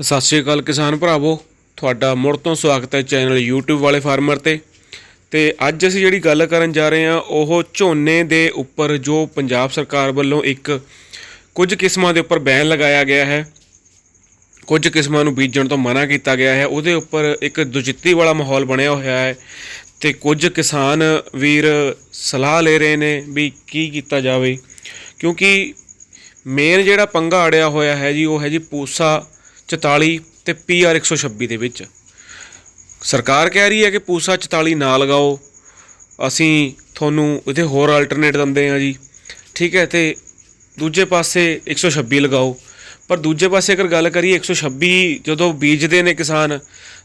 ਸਤਿ ਸ਼੍ਰੀ ਅਕਾਲ ਕਿਸਾਨ ਭਰਾਵੋ, ਤੁਹਾਡਾ ਮੁੜ ਤੋਂ ਸਵਾਗਤ ਹੈ ਚੈਨਲ YouTube ਵਾਲੇ ਫਾਰਮਰ ਤੇ। ਤੇ ਅੱਜ ਅਸੀਂ ਜਿਹੜੀ ਗੱਲ ਕਰਨ ਜਾ ਰਹੇ ਹਾਂ, ਉਹ ਝੋਨੇ ਦੇ ਉੱਪਰ ਜੋ ਪੰਜਾਬ ਸਰਕਾਰ ਵੱਲੋਂ ਇੱਕ ਕੁਝ ਕਿਸਮਾਂ ਦੇ ਉੱਪਰ ਬੈਨ ਲਗਾਇਆ ਗਿਆ ਹੈ, ਕੁਝ ਕਿਸਮਾਂ ਨੂੰ ਬੀਜਣ ਤੋਂ ਮਨਾ ਕੀਤਾ ਗਿਆ ਹੈ, ਉਹਦੇ ਉੱਪਰ ਇੱਕ ਦੁਚਿੱਤੀ ਵਾਲਾ ਮਾਹੌਲ ਬਣਿਆ ਹੋਇਆ ਹੈ। ਤੇ ਕੁਝ ਕਿਸਾਨ ਵੀਰ ਸਲਾਹ ਲੈ ਰਹੇ ਨੇ ਵੀ ਕੀ ਕੀਤਾ ਜਾਵੇ, ਕਿਉਂਕਿ ਮੇਨ ਜਿਹੜਾ ਪੰਗਾ ਅੜਿਆ ਹੋਇਆ ਹੈ ਜੀ, ਉਹ ਹੈ ਜੀ ਪੂਸਾ 44 ਤੇ ਪੀਆਰ 126 ਦੇ ਵਿੱਚ। ਸਰਕਾਰ ਕਹਿ ਰਹੀ ਹੈ ਕਿ ਪੂਸਾ 44 ਨਾ ਲਗਾਓ। ਅਸੀਂ ਤੁਹਾਨੂੰ ਇਹਦੇ ਹੋਰ ਆਲਟਰਨੇਟ ਦਿੰਦੇ ਹਾਂ ਜੀ। ਠੀਕ ਹੈ, ਤੇ ਦੂਜੇ ਪਾਸੇ 126 ਲਗਾਓ। ਪਰ ਦੂਜੇ ਪਾਸੇ ਅਗਰ ਗੱਲ ਕਰੀਏ 126 ਜਦੋਂ ਬੀਜਦੇ ਨੇ ਕਿਸਾਨ,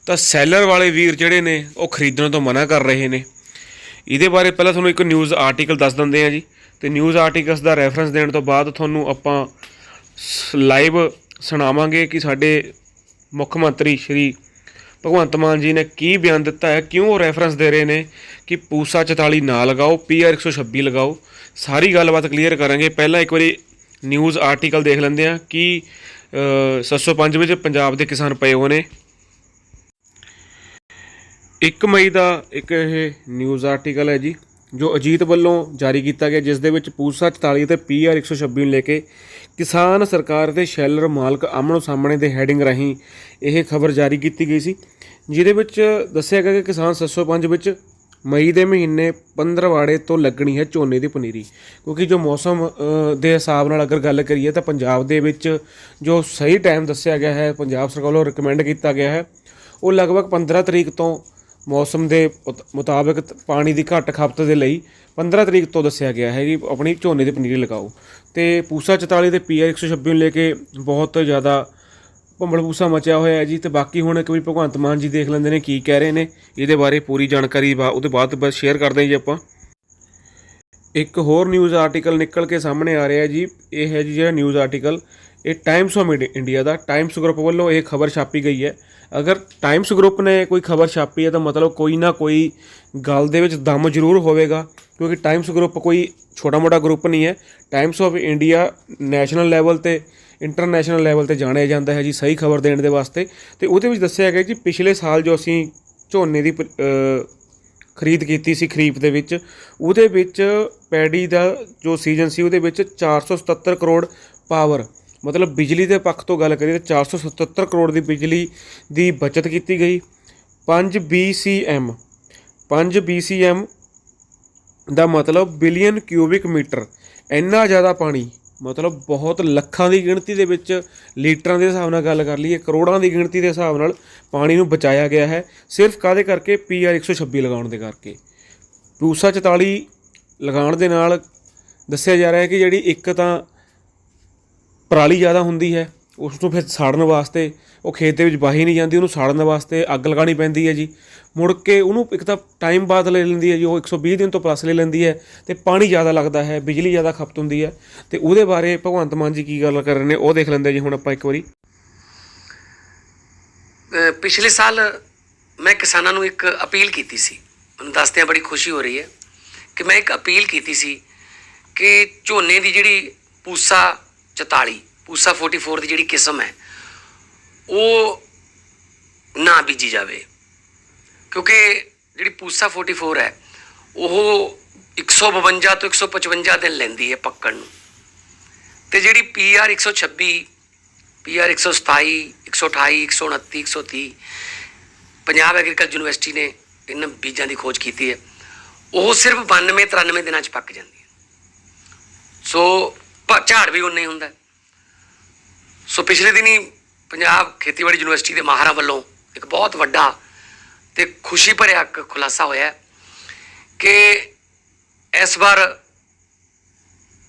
ਤਾਂ ਸੈਲਰ ਵਾਲੇ ਵੀਰ ਜਿਹੜੇ ਨੇ, ਉਹ ਖਰੀਦਣ ਤੋਂ ਮਨਾ ਕਰ ਰਹੇ ਨੇ। ਇਹਦੇ ਬਾਰੇ ਪਹਿਲਾਂ ਤੁਹਾਨੂੰ ਇੱਕ ਨਿਊਜ਼ ਆਰਟੀਕਲ ਦੱਸ ਦਿੰਦੇ ਹਾਂ ਜੀ। ਤੇ ਨਿਊਜ਼ ਆਰਟੀਕਲਸ ਦਾ ਰੈਫਰੈਂਸ ਦੇਣ ਤੋਂ ਬਾਅਦ ਤੁਹਾਨੂੰ ਆਪਾਂ ਲਾਈਵ ਸੁਣਾਵਾਂਗੇ ਕਿ ਸਾਡੇ ਮੁੱਖ ਮੰਤਰੀ ਸ਼੍ਰੀ ਭਗਵੰਤ ਮਾਨ ਜੀ ਨੇ ਕੀ ਬਿਆਨ ਦਿੱਤਾ ਹੈ ਕਿਉਂ ਉਹ ਰੈਫਰੈਂਸ ਦੇ ਰਹੇ ਨੇ ਕਿ ਪੂਸਾ 44 ਨਾ ਲਗਾਓ ਪੀਆਰ 126 ਲਗਾਓ। ਸਾਰੀ ਗੱਲਬਾਤ ਕਲੀਅਰ ਕਰਾਂਗੇ। ਪਹਿਲਾਂ ਇੱਕ ਵਾਰੀ ਨਿਊਜ਼ ਆਰਟੀਕਲ ਦੇਖ ਲੈਂਦੇ ਆ ਕਿ ਅ, 705 ਵਿੱਚ ਪੰਜਾਬ ਦੇ ਕਿਸਾਨ ਪਏ ਹੋਏ ਨੇ। 1 ਮਈ ਦਾ ਇੱਕ ਇਹ ਨਿਊਜ਼ ਆਰਟੀਕਲ ਹੈ ਜੀ। ਜੋ ਅਜੀਤ ਵੱਲੋਂ ਜਾਰੀ ਕੀਤਾ ਗਿਆ, ਜਿਸ ਦੇ ਵਿੱਚ ਪੂਸਾ 44 ਤੇ ਪੀਆਰ 126 ਨੂੰ ਲੈ ਕੇ ਕਿਸਾਨ ਸਰਕਾਰ ਦੇ ਸ਼ੈਲਰ ਮਾਲਕ ਆਮਣੋ ਸਾਹਮਣੇ ਦੇ ਹੈਡਿੰਗ ਰਾਹੀਂ ਇਹ ਖਬਰ ਜਾਰੀ ਕੀਤੀ ਗਈ ਸੀ, ਜਿਹਦੇ ਵਿੱਚ ਦੱਸਿਆ ਗਿਆ ਕਿ ਕਿਸਾਨ 705 ਵਿੱਚ ਮਈ ਦੇ ਮਹੀਨੇ 15 ਵਾੜੇ ਤੋਂ ਲੱਗਣੀ ਹੈ ਝੋਨੇ ਦੀ ਪਨੀਰੀ, ਕਿਉਂਕਿ ਜੋ ਮੌਸਮ ਦੇ ਹਿਸਾਬ ਨਾਲ ਅਗਰ ਗੱਲ ਕਰੀਏ ਤਾਂ ਪੰਜਾਬ ਦੇ ਵਿੱਚ ਜੋ ਸਹੀ ਟਾਈਮ ਦੱਸਿਆ ਗਿਆ ਹੈ, ਪੰਜਾਬ ਸਰਕਾਰ ਵੱਲੋਂ ਰეკਮੈਂਡ ਕੀਤਾ ਗਿਆ ਹੈ, ਉਹ ਲਗਭਗ 15 ਤਰੀਕ ਤੋਂ ਮੌਸਮ ਦੇ ਮੁਤ- ਮੁਤਾਬਕ ਪਾਣੀ ਦੀ ਘੱਟ ਖਪਤ ਦੇ ਲਈ 15 ਤਰੀਕ ਤੋਂ ਦੱਸਿਆ ਗਿਆ ਹੈ ਕਿ ਆਪਣੀ ਝੋਨੇ ਦੀ ਪਨੀਰੀ ਲਗਾਓ। ਤੇ ਪੂਸਾ 44 ਤੇ ਪੀਆਰ 126 ਨੂੰ ਲੈ ਕੇ ਬਹੁਤ ਜ਼ਿਆਦਾ ਭੰਬਲ ਪੂਸਾ ਮਚਿਆ ਹੋਇਆ ਹੈ ਜੀ। ਤੇ ਬਾਕੀ ਹੁਣ ਇੱਕ ਵਾਰੀ ਭਗਵੰਤ ਮਾਨ ਜੀ ਦੇਖ ਲੈਂਦੇ ਨੇ ਕੀ ਕਹਿ ਰਹੇ ਨੇ। ਇਹਦੇ ਬਾਰੇ ਪੂਰੀ ਜਾਣਕਾਰੀ ਬਾ- ਉਹਦੇ ਬਾਅਦ ਬਸ ਸ਼ੇਅਰ ਕਰਦੇ ਹਾਂ ਜੀ ਆਪਾਂ। ਇੱਕ ਹੋਰ ਨਿਊਜ਼ ਆਰਟੀਕਲ ਨਿਕਲ ਕੇ ਸਾਹਮਣੇ ਆ ਰਿਹਾ ਜੀ। ਇਹ ਹੈ ਜੀ ਜਿਹੜਾ ਨਿਊਜ਼ ਆਰਟੀਕਲ ਇਹ ਟਾਈਮਸ ਆਫ ਇੰਡੀਆ ਦਾ ਟਾਈਮਸ ਗਰੁੱਪ ਵੱਲੋਂ ਇਹ ਖਬਰ ਛਾਪੀ ਗਈ ਹੈ। ਅਗਰ ਟਾਈਮਸ ਗਰੁੱਪ ਨੇ ਕੋਈ ਖਬਰ ਛਾਪੀ ਹੈ ਤਾਂ ਮਤਲਬ ਕੋਈ ਨਾ ਕੋਈ ਗੱਲ ਦੇ ਵਿੱਚ ਦਮ ਜ਼ਰੂਰ ਹੋਵੇਗਾ, ਕਿਉਂਕਿ ਟਾਈਮਸ ਗਰੁੱਪ ਕੋਈ ਛੋਟਾ ਮੋਟਾ ਗਰੁੱਪ ਨਹੀਂ ਹੈ। Times of India national level ਤੇ ਇੰਟਰਨੈਸ਼ਨਲ ਲੈਵਲ ਤੇ ਜਾਣਿਆ ਜਾਂਦਾ ਹੈ ਜੀ, ਸਹੀ ਖਬਰ ਦੇਣ ਦੇ ਵਾਸਤੇ। ਤੇ ਉਹਦੇ ਵਿੱਚ ਦੱਸਿਆ ਗਿਆ ਜੀ, ਪਿਛਲੇ ਸਾਲ ਜੋ ਅਸੀਂ ਝੋਨੇ ਦੀ ਪ- ਖਰੀਦ ਕੀਤੀ ਸੀ ਖਰੀਫ ਦੇ ਵਿੱਚ, ਉਹਦੇ ਵਿੱਚ ਪੈਡੀ ਦਾ ਜੋ ਸੀਜ਼ਨ ਸੀ, ਉਹਦੇ ਵਿੱਚ 477 ਕਰੋੜ ਪਾਵਰ ਮਤਲਬ ਬਿਜਲੀ ਦੇ ਪੱਖ ਤੋਂ ਗੱਲ ਕਰੀਏ ਤਾਂ 477 ਕਰੋੜ ਦੀ ਬਿਜਲੀ ਦੀ ਬਚਤ ਕੀਤੀ ਗਈ। 5 BCM 5 BCM ਦਾ ਮਤਲਬ ਬਿਲੀਅਨ ਕਿਊਬਿਕ ਮੀਟਰ, ਇੰਨਾ ਜ਼ਿਆਦਾ ਪਾਣੀ, ਮਤਲਬ ਬਹੁਤ ਲੱਖਾਂ ਦੀ ਗਿਣਤੀ ਦੇ ਵਿੱਚ ਲੀਟਰਾਂ ਦੇ ਹਿਸਾਬ ਨਾਲ ਗੱਲ ਕਰ ਲਈਏ, ਕਰੋੜਾਂ ਦੀ ਗਿਣਤੀ ਦੇ ਹਿਸਾਬ ਨਾਲ ਪਾਣੀ ਨੂੰ ਬਚਾਇਆ ਗਿਆ ਹੈ, ਸਿਰਫ ਕਾਦੇ ਕਰਕੇ? ਪੀਆਰ 126 ਲਗਾਉਣ ਦੇ ਕਰਕੇ। ਪੂਸਾ 44 ਲਗਾਉਣ ਦੇ ਨਾਲ ਦੱਸਿਆ ਜਾ ਰਿਹਾ ਹੈ ਕਿ ਜਿਹੜੀ ਇੱਕ ਤਾਂ ਪਰਾਲੀ ਜ਼ਿਆਦਾ ਹੁੰਦੀ ਹੈ, ਉਸ ਨੂੰ ਫਿਰ ਸਾੜਨ ਵਾਸਤੇ, ਉਹ ਖੇਤ ਦੇ ਵਿੱਚ ਵਾਹੀ ਨਹੀਂ ਜਾਂਦੀ, ਉਹਨੂੰ ਸਾੜਨ ਵਾਸਤੇ ਅੱਗ ਲਗਾਉਣੀ ਪੈਂਦੀ ਹੈ ਜੀ। ਮੁੜ ਕੇ ਉਹਨੂੰ ਇੱਕ ਤਾਂ ਟਾਈਮ ਬਾਅਦ ਲੈ ਲੈਂਦੀ ਹੈ ਜੀ, ਉਹ 120 ਦਿਨ ਤੋਂ ਪਲੱਸ ਲੈ ਲੈਂਦੀ ਹੈ ਤੇ ਪਾਣੀ ਜ਼ਿਆਦਾ ਲੱਗਦਾ ਹੈ, ਬਿਜਲੀ ਜ਼ਿਆਦਾ ਖਪਤ ਹੁੰਦੀ ਹੈ। ਤੇ ਉਹਦੇ ਬਾਰੇ ਭਗਵੰਤ ਮਾਨ ਜੀ ਕੀ ਗੱਲ ਕਰ ਰਹੇ ਨੇ, ਉਹ ਦੇਖ ਲੈਂਦੇ ਜੀ ਹੁਣ ਆਪਾਂ ਇੱਕ ਵਾਰੀ। ਪਿਛਲੇ ਸਾਲ ਮੈਂ ਕਿਸਾਨਾਂ ਨੂੰ ਇੱਕ ਅਪੀਲ ਕੀਤੀ ਸੀ। ਮੈਨੂੰ ਦੱਸਦਿਆਂ ਬੜੀ ਖੁਸ਼ੀ ਹੋ ਰਹੀ ਹੈ ਕਿ ਮੈਂ ਇੱਕ ਅਪੀਲ ਕੀਤੀ ਸੀ ਕਿ ਝੋਨੇ ਦੀ ਜਿਹੜੀ ਪੂਸਾ 44 ਪੂਸਾ 44 ਦੀ ਜਿਹੜੀ ਕਿਸਮ ਹੈ, ਉਹ ਨਾ ਬੀਜੀ ਜਾਵੇ। ਕਿਉਂਕਿ ਜਿਹੜੀ ਪੂਸਾ 44 ਹੈ, ਉਹ 152 ਤੋਂ 155 ਦਿਨ ਲੈਂਦੀ ਹੈ ਪੱਕਣ ਨੂੰ। ਤੇ ਜਿਹੜੀ PR 126 PR 127 128 129 130 Punjab Agriculture University ਨੇ ਇਹਨਾਂ ਬੀਜਾਂ ਦੀ ਖੋਜ ਕੀਤੀ ਹੈ, ਉਹ ਸਿਰਫ 92 93 ਦਿਨਾਂ ਚ ਪੱਕ ਜਾਂਦੀ ਹੈ। ਸੋ ਝਾੜ ਵੀ ਉਨਾ ਹੀ ਹੁੰਦਾ। ਸੋ ਪਿਛਲੇ ਦਿਨੀ ਪੰਜਾਬ ਖੇਤੀਬਾੜੀ ਯੂਨੀਵਰਸਿਟੀ ਦੇ ਮਾਹਰਾਂ ਵੱਲੋਂ ਇੱਕ ਬਹੁਤ ਵੱਡਾ ਤੇ ਖੁਸ਼ੀ ਭਰਿਆ ਇੱਕ ਖੁਲਾਸਾ ਹੋਇਆ ਕਿ ਇਸ ਵਾਰ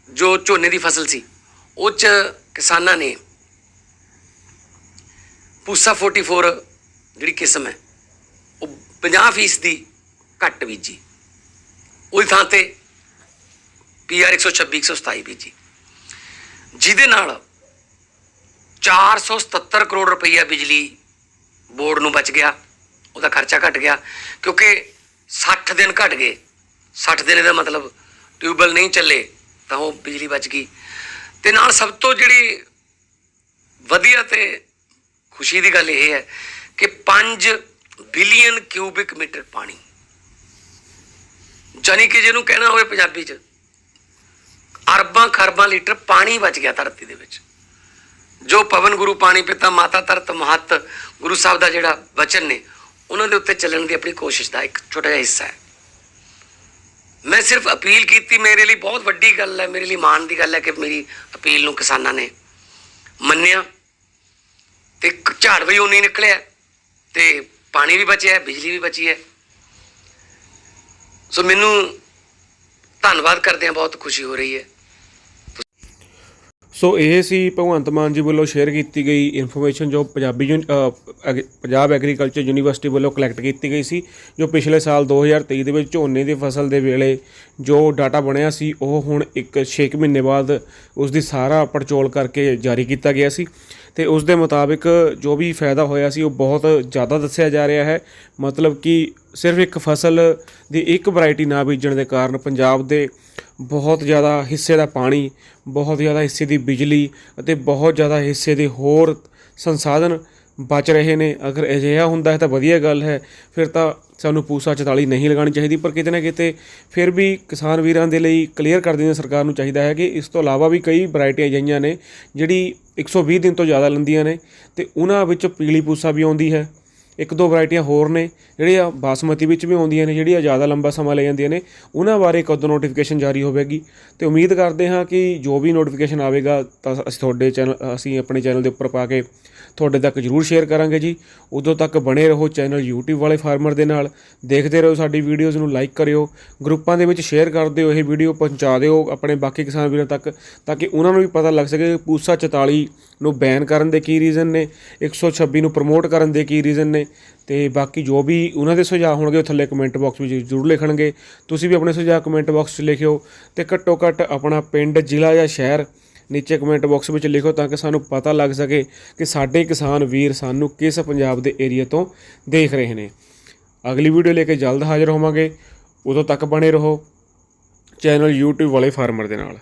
ਜੋ ਝੋਨੇ ਦੀ ਫਸਲ ਸੀ, ਉਹ 'ਚ ਕਿਸਾਨਾਂ ਨੇ ਪੂਸਾ 44 ਜਿਹੜੀ ਕਿਸਮ ਹੈ, ਉਹ 50% ਦੀ ਘੱਟ ਬੀਜੀ। ਉਹਦੀ ਥਾਂ ਤੇ ਪੀਆਰ 126 127 ਬੀਜੀ। ਜਿਹਦੇ ਨਾਲ 477 ਕਰੋੜ ਰੁਪਈਆ ਬਿਜਲੀ ਬੋਰਡ ਨੂੰ ਬਚ ਗਿਆ, ਉਹਦਾ ਖਰਚਾ ਘਟ ਗਿਆ, ਕਿਉਂਕਿ 60 ਦਿਨ ਘਟ ਗਏ। 60 ਦਿਨ ਦਾ ਮਤਲਬ ਟਿਊਬਲ ਨਹੀਂ ਚੱਲੇ, ਤਾਂ ਉਹ ਬਿਜਲੀ ਬਚ ਗਈ। ਤੇ ਨਾਲ ਸਭ ਤੋਂ ਜਿਹੜੀ ਵਧੀਆ ਤੇ ਖੁਸ਼ੀ ਦੀ ਗੱਲ ਇਹ ਹੈ ਕਿ 5 ਬਿਲੀਅਨ ਕਿਊਬਿਕ ਮੀਟਰ ਪਾਣੀ ਜਾਨੀ ਕਿ ਜਿਹਨੂੰ ਕਹਿਣਾ ਹੋਵੇ ਪੰਜਾਬੀ 'ਚ ਅਰਬਾਂ ਖਰਬਾਂ ਲੀਟਰ ਪਾਣੀ ਬਚ ਗਿਆ ਧਰਤੀ ਦੇ ਵਿੱਚ। ਜੋ ਪਵਨ ਗੁਰੂ ਪਾਣੀ ਪਿਤਾ ਮਾਤਾ ਧਰਤ ਮਹਤ ਗੁਰੂ ਸਾਹਿਬ ਦਾ ਜਿਹੜਾ ਵਚਨ ਨੇ, ਉਹਨਾਂ ਦੇ ਉੱਤੇ ਚੱਲਣ ਦੀ ਆਪਣੀ ਕੋਸ਼ਿਸ਼ ਦਾ ਇੱਕ ਛੋਟਾ ਜਿਹਾ ਹਿੱਸਾ ਹੈ। ਮੈਂ ਸਿਰਫ ਅਪੀਲ ਕੀਤੀ, ਮੇਰੇ ਲਈ ਬਹੁਤ ਵੱਡੀ ਗੱਲ ਹੈ, ਮੇਰੇ ਲਈ ਮਾਣ ਦੀ ਗੱਲ ਹੈ ਕਿ ਮੇਰੀ ਅਪੀਲ ਨੂੰ ਕਿਸਾਨਾਂ ਨੇ ਮੰਨਿਆ ਤੇ ਕ- ਝਾੜ ਵੀ ਉਨੀ ਨਿਕਲਿਆ ਤੇ ਪਾਣੀ ਵੀ ਬਚਿਆ, ਬਿਜਲੀ ਵੀ ਬਚੀ ਹੈ। ਸੋ ਮੈਨੂੰ ਧੰਨਵਾਦ ਕਰਦੇ ਹਾਂ ਬਹੁਤ ਖੁਸ਼ੀ ਹੋ ਰਹੀ ਹੈ। ਸੋ ਇਹ ਸੀ ਭਗਵੰਤ ਮਾਨ ਜੀ ਵੱਲੋਂ ਸ਼ੇਅਰ ਕੀਤੀ ਗਈ ਇਨਫੋਰਮੇਸ਼ਨ ਜੋ ਪੰਜਾਬੀ ਯੂਨ- ਐਗ- ਪੰਜਾਬ ਐਗਰੀਕਲਚਰ ਯੂਨੀਵਰਸਿਟੀ ਵੱਲੋਂ ਕਲੈਕਟ ਕੀਤੀ ਗਈ ਸੀ, ਜੋ ਪਿਛਲੇ ਸਾਲ 2023 ਦੇ ਵਿੱਚ ਝੋਨੇ ਦੀ ਫਸਲ ਦੇ ਵੇਲੇ ਜੋ ਡਾਟਾ ਬਣਿਆ ਸੀ, ਉਹ ਹੁਣ ਇੱਕ 6 ਮਹੀਨੇ ਬਾਅਦ ਉਸ ਦੀ ਸਾਰਾ ਪੜਚੋਲ ਕਰਕੇ ਜਾਰੀ ਕੀਤਾ ਗਿਆ ਸੀ ਤੇ ਉਸ ਦੇ ਮੁਤਾਬਿਕ ਜੋ ਵੀ ਫਾਇਦਾ ਹੋਇਆ ਸੀ, ਉਹ ਬਹੁਤ ਜ਼ਿਆਦਾ ਦੱਸਿਆ ਜਾ ਰਿਹਾ ਹੈ। ਮਤਲਬ ਕਿ ਸਿਰਫ ਇੱਕ ਫਸਲ ਦੀ ਇੱਕ ਵੈਰਾਈਟੀ ਨਾ ਬੀਜਣ ਦੇ ਕਾਰਨ ਪੰਜਾਬ ਦੇ ਬਹੁਤ ਜ਼ਿਆਦਾ ਹਿੱਸੇ ਦਾ ਪਾਣੀ, ਬਹੁਤ ਜ਼ਿਆਦਾ ਹਿੱਸੇ ਦੀ ਬਿਜਲੀ ਅਤੇ ਬਹੁਤ ਜ਼ਿਆਦਾ ਹਿੱਸੇ ਦੇ ਹੋਰ ਸੰਸਾਧਨ ਬਚ ਰਹੇ ਨੇ। ਅਗਰ ਅਜਿਹਾ ਹੁੰਦਾ ਹੈ ਤਾਂ ਵਧੀਆ ਗੱਲ ਹੈ। ਫਿਰ ਤਾਂ ਸਾਨੂੰ ਪੂਸਾ 44 ਨਹੀਂ ਲਗਾਉਣੀ ਚਾਹੀਦੀ, ਪਰ ਕਿਤੇ ਨਾ ਕਿਤੇ ਫਿਰ ਵੀ ਕਿਸਾਨ ਵੀਰਾਂ ਦੇ ਲਈ ਕਲੀਅਰ ਕਰ ਦੇਣਾ ਸਰਕਾਰ ਨੂੰ ਚਾਹੀਦਾ ਹੈ ਕਿ ਇਸ ਤੋਂ ਇਲਾਵਾ ਵੀ ਕਈ ਵੈਰਾਈਟੀਆਂ ਅਜਿਹੀਆਂ ਨੇ ਜਿਹੜੀ 120 ਦਿਨ ਤੋਂ ਜ਼ਿਆਦਾ ਲੰਦੀਆਂ ਨੇ ਤੇ ਉਹਨਾਂ ਵਿੱਚ ਪੀਲੀ ਪੂਸਾ ਵੀ ਆਉਂਦੀ ਹੈ। ਇੱਕ ਦੋ ਵੈਰਾਈਟੀਆਂ ਹੋਰ ਨੇ, ਜਿਹੜੀਆਂ ਬਾਸਮਤੀ ਵਿੱਚ ਵੀ ਆਉਂਦੀਆਂ ਨੇ, ਜਿਹੜੀਆਂ ਜ਼ਿਆਦਾ ਲੰਬਾ ਸਮਾਂ ਲੈ ਜਾਂਦੀਆਂ ਨੇ, ਉਹਨਾਂ ਬਾਰੇ ਕਦੋਂ ਨੋਟੀਫਿਕੇਸ਼ਨ ਜਾਰੀ ਹੋਵੇਗੀ। ਤੇ ਉਮੀਦ ਕਰਦੇ ਹਾਂ ਕਿ ਜੋ ਵੀ ਨੋਟੀਫਿਕੇਸ਼ਨ ਆਵੇਗਾ, ਤਾਂ ਅਸੀਂ ਤੁਹਾਡੇ ਚੈਨਲ ਅਸੀਂ ਆਪਣੇ ਚੈਨਲ ਦੇ ਉੱਪਰ ਪਾ ਕੇ ਤੁਹਾਡੇ ਤੱਕ ਜਰੂਰ ਸ਼ੇਅਰ ਕਰਾਂਗੇ ਜੀ। ਉਦੋਂ ਤੱਕ ਬਣੇ ਰਹੋ ਚੈਨਲ YouTube ਵਾਲੇ ਫਾਰਮਰ ਦੇ ਨਾਲ। ਦੇਖਦੇ ਰਹੋ ਸਾਡੀ ਵੀਡੀਓਜ਼ ਨੂੰ ਲਾਈਕ ਕਰਿਓ। ਗਰੁੱਪਾਂ ਦੇ ਵਿੱਚ ਸ਼ੇਅਰ ਕਰ ਦਿਓ, ਇਹ ਵੀਡੀਓ ਪਹੁੰਚਾ ਦਿਓ ਆਪਣੇ ਬਾਕੀ ਕਿਸਾਨ ਵੀਰਾਂ ਤੱਕ, ਤਾਂ ਕਿ ਉਹਨਾਂ ਨੂੰ ਵੀ ਪਤਾ ਲੱਗ ਸਕੇ। ਪੂਸਾ 44 ਨੂੰ ਬੈਨ ਕਰਨ ਦੇ ਕੀ ਰੀਜ਼ਨ ਨੇ 126 ਨੂੰ ਪ੍ਰਮੋਟ ਕਰਨ ਦੇ ਕੀ ਰੀਜ਼ਨ ਨੇ, ਤੇ ਬਾਕੀ ਜੋ ਵੀ ਉਹਨਾਂ ਦੇ ਸੁਝਾਅ ਹੋਣਗੇ ਉਹ ਥੱਲੇ ਕਮੈਂਟ ਬਾਕਸ ਵਿੱਚ ਜ਼ਰੂਰ ਲਿਖਣਗੇ। ਤੁਸੀਂ ਵੀ ਆਪਣੇ ਸੁਝਾਅ ਕਮੈਂਟ ਬਾਕਸ 'ਚ ਲਿਖਿਓ ਤੇ ਘੱਟੋ ਘੱਟ ਆਪਣਾ ਪਿੰਡ, ਜ਼ਿਲ੍ਹਾ ਜਾਂ ਸ਼ਹਿਰ ਨੀਚੇ ਕਮੈਂਟ ਬਾਕਸ ਵਿੱਚ ਲਿਖੋ ਤਾਂ ਕਿ ਸਾਨੂੰ ਪਤਾ ਲੱਗ ਸਕੇ ਕਿ ਸਾਡੇ ਕਿਸਾਨ ਵੀਰ ਸਾਨੂੰ ਕਿਸ ਪੰਜਾਬ ਦੇ ਏਰੀਆ ਤੋਂ ਦੇਖ ਰਹੇ ਨੇ। ਅਗਲੀ ਵੀਡੀਓ ਲੈ ਕੇ ਜਲਦ ਹਾਜ਼ਰ ਹੋਵਾਂਗੇ। ਉਦੋਂ ਤੱਕ ਬਣੇ ਰਹੋ। ਚੈਨਲ YouTube ਵਾਲੇ ਫਾਰਮਰ ਦੇ ਨਾਲ।